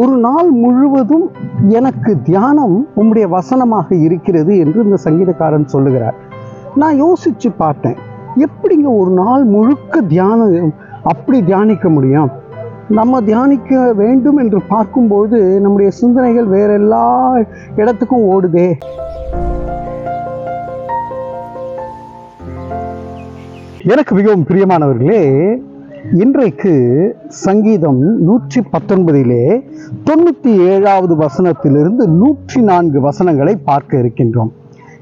ஒரு நாள் முழுவதும் எனக்கு தியானம் உம்முடைய வசனமாக இருக்கிறது என்று இந்த சங்கீதக்காரன் சொல்லுகிறார். நான் யோசிச்சு பார்த்தேன். எப்படிங்க ஒரு நாள் முழுக்க தியானம் அப்படி தியானிக்க முடியும்? நம்ம தியானிக்க வேண்டும் என்று பார்க்கும்போது நம்முடைய சிந்தனைகள் வேற எல்லா இடத்துக்கும் ஓடுதே. எனக்கு மிகவும் பிரியமானவர்களே இன்றைக்கு சங்கீதம் நூற்றி பத்தொன்பதிலே தொண்ணூற்றி ஏழாவது வசனத்திலிருந்து நூற்றி நான்கு வசனங்களை பார்க்க இருக்கின்றோம்.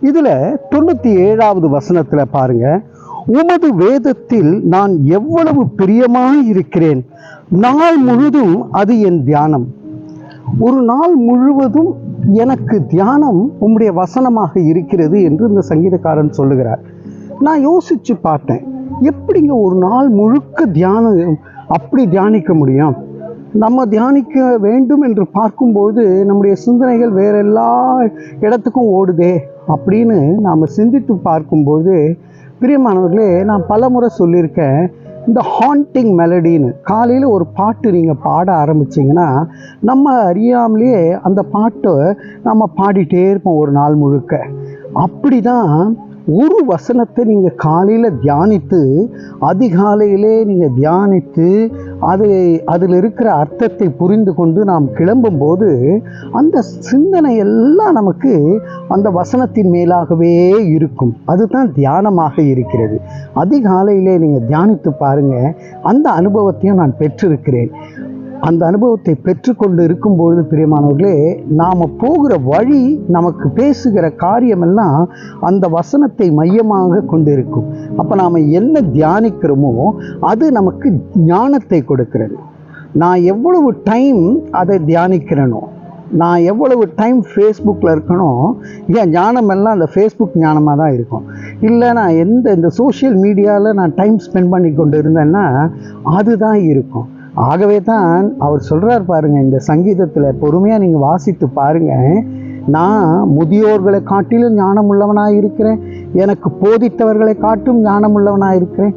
இதில் தொண்ணூற்றி ஏழாவது வசனத்தில் பாருங்க உமது வேதத்தில் நான் எவ்வளவு பிரியமாக இருக்கிறேன். நாள் முழுதும் அது என் தியானம். ஒரு நாள் முழுவதும் எனக்கு தியானம் உம்முடைய வசனமாக இருக்கிறது என்று இந்த சங்கீதக்காரன் சொல்லுகிறார். நான் யோசிச்சு பார்த்தேன். எப்படிங்க ஒரு நாள் முழுக்க தியானம் அப்படி தியானிக்க முடியும்? நம்ம தியானிக்க வேண்டும் என்று பார்க்கும்போது நம்முடைய சிந்தனைகள் வேற எல்லா இடத்துக்கும் ஓடுதே அப்படின்னு நாம் சிந்தித்து பார்க்கும்போது பிரியமானவர்களே நான் பல முறை சொல்லியிருக்கேன். இந்த ஹாண்டிங் மெலடின்னு காலையில் ஒரு பாட்டு நீங்கள் பாட ஆரம்பிச்சிங்கன்னா நம்ம அறியாமலேயே அந்த பாட்டை நம்ம பாடிட்டே இருப்போம் ஒரு நாள் முழுக்க. அப்படி தான் ஒரு வசனத்தை நீங்கள் காலையில் தியானித்து அதிகாலையிலே நீங்கள் தியானித்து அதை அதில் இருக்கிற அர்த்தத்தை புரிந்து கொண்டு நாம் கிளம்பும்போது அந்த சிந்தனை எல்லாம் நமக்கு அந்த வசனத்தின் மேலாகவே இருக்கும். அதுதான் தியானமாக இருக்கிறது. அதிகாலையிலே நீங்கள் தியானித்து பாருங்கள் அந்த அனுபவத்தையும் நான் பெற்றிருக்கிறேன். அந்த அனுபவத்தை பெற்றுக்கொண்டு இருக்கும்பொழுது பிரியமானவர்களே நாம் போகிற வழி நமக்கு பேசுகிற காரியமெல்லாம் அந்த வசனத்தை மையமாக கொண்டு இருக்கும் அப்போ நாம் என்ன தியானிக்கிறோமோ அது நமக்கு ஞானத்தை கொடுக்கிறது. நான் எவ்வளவு டைம் அதை தியானிக்கிறேனோ நான் எவ்வளவு டைம் ஃபேஸ்புக்கில் இருக்கணும் ஏன் ஞானமெல்லாம் அந்த ஃபேஸ்புக் ஞானமாக தான் இருக்கும். இல்லை நான் எந்த இந்த சோஷியல் மீடியாவில் நான் டைம் ஸ்பெண்ட் பண்ணி கொண்டு இருந்தேன்னா அதுதான் இருக்கும். ஆகவே தான் அவர் சொல்கிறார் பாருங்க இந்த சங்கீதத்தில் பொறுமையாக நீங்கள் வாசித்து பாருங்கள் நான் முதியோர்களை காட்டிலும் ஞானம் உள்ளவனாக இருக்கிறேன். எனக்கு போதித்தவர்களை காட்டும் ஞானம் உள்ளவனாக இருக்கிறேன்.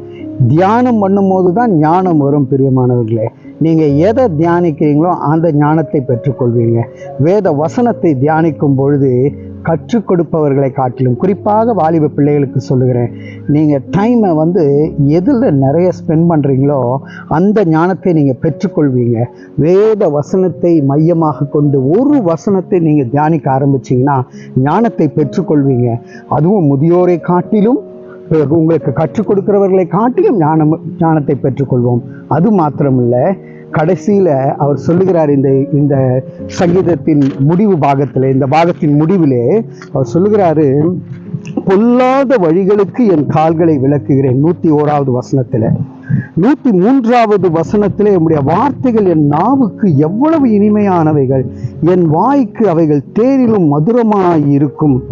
தியானம் பண்ணும்போது தான் ஞானம் வரும் பிரியமானவர்களே. நீங்கள் எதை தியானிக்கிறீங்களோ அந்த ஞானத்தை பெற்றுக்கொள்வீங்க. வேத வசனத்தை தியானிக்கும் பொழுது கற்றுக் கொடுப்பவர்களை காட்டிலும் குறிப்பாக வாலிப பிள்ளைகளுக்கு சொல்லுகிறேன் நீங்கள் டைமை வந்து எதில் நிறைய ஸ்பெண்ட் பண்ணுறீங்களோ அந்த ஞானத்தை நீங்கள் பெற்றுக்கொள்வீங்க. வேத வசனத்தை மையமாக கொண்டு ஒரு வசனத்தை நீங்கள் தியானிக்க ஆரம்பிச்சிங்கன்னா ஞானத்தை பெற்றுக்கொள்வீங்க. அதுவும் முதியோரை காட்டிலும் உங்களுக்கு கற்றுக் கொடுக்கிறவர்களை காட்டிலும் ஞானம் ஞானத்தை பெற்றுக்கொள்வோம். அது மாத்திரமில்லை கடைசியில் அவர் சொல்லுகிறார் இந்த இந்த சங்கீதத்தின் முடிவு பாகத்தில் இந்த பாகத்தின் முடிவிலே அவர் சொல்லுகிறாரு பொல்லாத வழிகளுக்கு என் கால்களை விளக்குகிறேன். நூற்றி ஓராவது வசனத்தில். நூற்றி மூன்றாவது வசனத்திலே என்னுடைய வார்த்தைகள் என் நாவுக்கு எவ்வளவு இனிமையானவைகள். என் வாய்க்கு அவைகள் தேரிலும் மதுரமாய் இருக்கும்.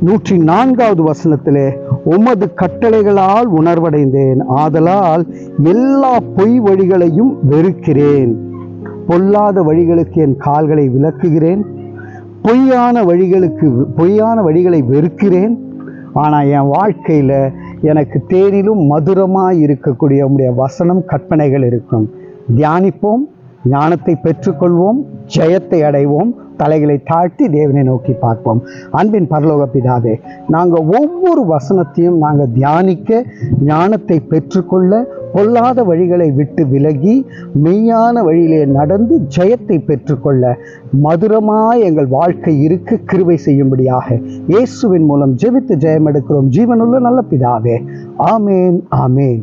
நூற்றி நான்காவது வசனத்திலே உமது கட்டளைகளால் உணர்வடைந்தேன். ஆதலால் எல்லா பொய் வழிகளையும் வெறுக்கிறேன். பொல்லாத வழிகளுக்கு என் கால்களை விளக்குகிறேன். பொய்யான வழிகளுக்கு பொய்யான வழிகளை வெறுக்கிறேன். ஆனால் என் வாழ்க்கையில் எனக்கு தேனிலும் மதுரமாக இருக்கக்கூடிய உம்முடைய வசனம் கற்பனைகள் இருக்கும். தியானிப்போம். ஞானத்தை பெற்றுக்கொள்வோம் ஜெயத்தை அடைவோம் தலைகளை தாழ்த்தி தேவனை நோக்கி பார்ப்போம். அன்பின் பரலோக பிதாவே நாங்கள் ஒவ்வொரு வசனத்தையும் நாங்கள் தியானிக்க ஞானத்தை பெற்றுக்கொள்ள பொல்லாத வழிகளை விட்டு விலகி மெய்யான வழியிலே நடந்து ஜெயத்தை பெற்றுக்கொள்ள மதுரமாய் எங்கள் வாழ்க்கை இருக்க கிருவை செய்யும்படியாக இயேசுவின் மூலம் ஜெபித்து ஜெயம் எடுக்கிறோம் ஜீவனுள்ள நல்ல பிதாவே ஆமேன் ஆமேன்.